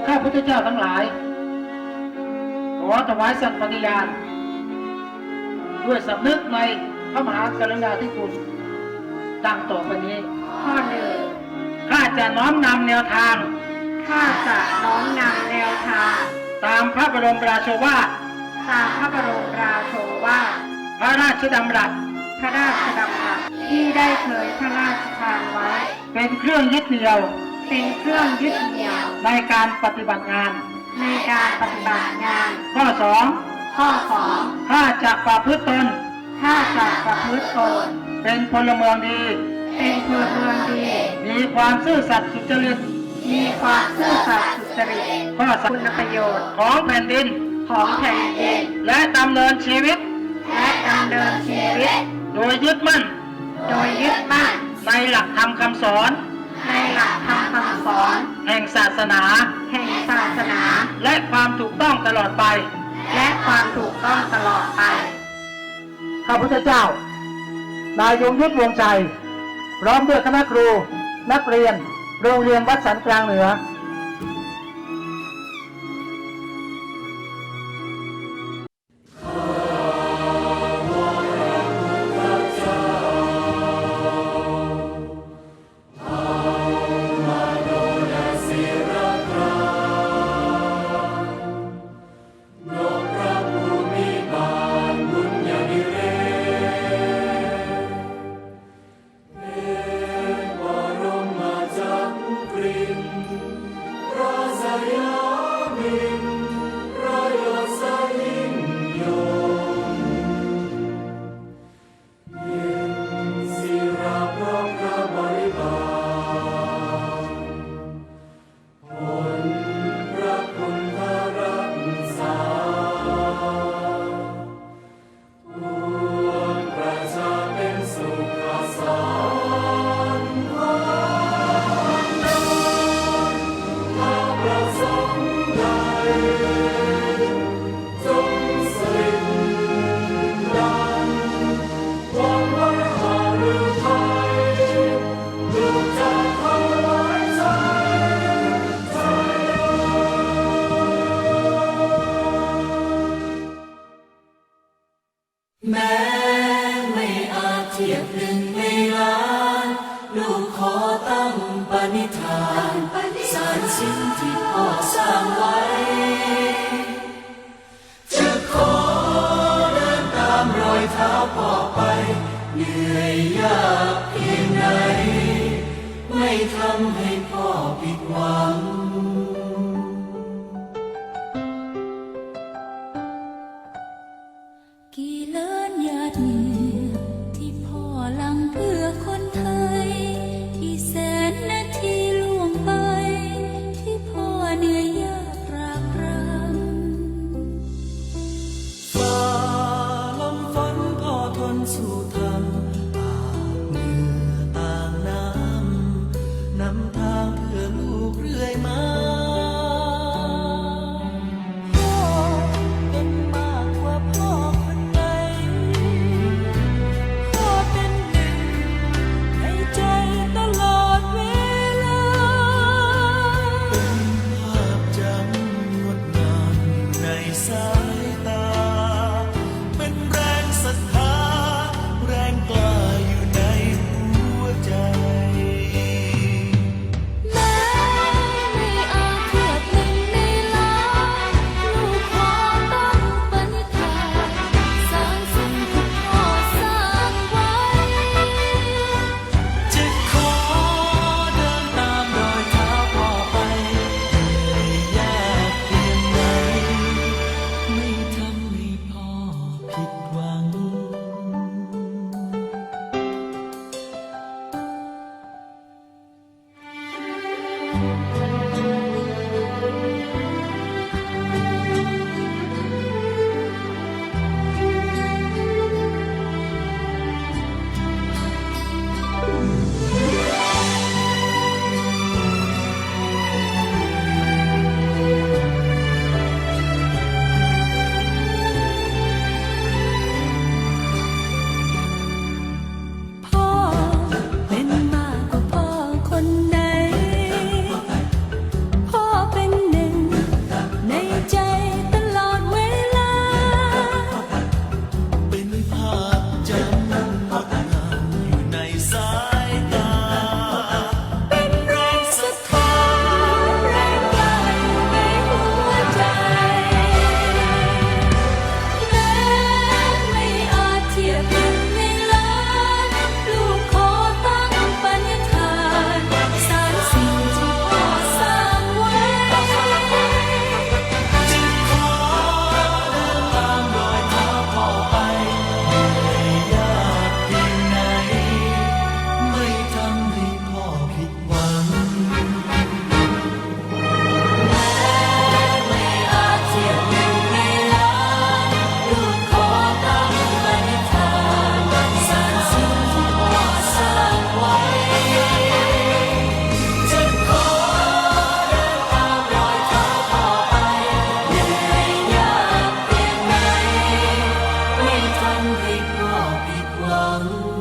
ของข้าพุทธเจ้าทั้งหลาย ขอถวายสัตย์ปฏิญาณ ด้วยสำนึกในพระมหากรุณาธิคุณ ดังต่อไปนี้ ข้อหนึ่งข้าจะน้อมนำแนวทาง ข้าจะน้อมนำแนวทาง ตามพระบรมราโชวาทตามพระบรมราโชวาทพระราชดำรัสพระราชดำรัสที่ได้เคยพระราชทานไว้ เป็นเครื่องยึดเหนี่ยว เป็นเครื่องยึดเหนี่ยว ในการปฏิบัติงาน ในการปฏิบัติงาน ข้อสองข้อสองข้าจะประพฤติตนข้าจะประพฤติตนเป็นพลเมืองดี เป็นพลเมืองดี มีความซื่อสัตย์สุจริตมีความซื่อสัตย์สุจริตข้อสามคุณประโยชน์ของแผ่นดิน ของแผ่นดิน และดำเนินชีวิต และดำเนินชีวิต โดยยึดมั่นโดยยึดมั่นในหลักธรรมคำสอน ในหลักธรรมคำสอน แห่งศาสนา แห่งศาสนา และความถูกต้องตลอดไป และความถูกต้องตลอดไป ข้าพุทธเจ้า นายยงยุทธวงชัยพร้อมด้วยคณะครู นักเรียน โรงเรียนวัดสันกลางเหนือ ลูกขอตั้งปณิธานสารสิ่งที่พ่อสร้างไว้ จะขอเดินตามรอยเท้าพ่อไป เหนื่อยยากเพียงไหนไม่ทำให้พ่อผิดหวัง เรื่อลูกเรื่อยมา ให้พ่อผิดหวัง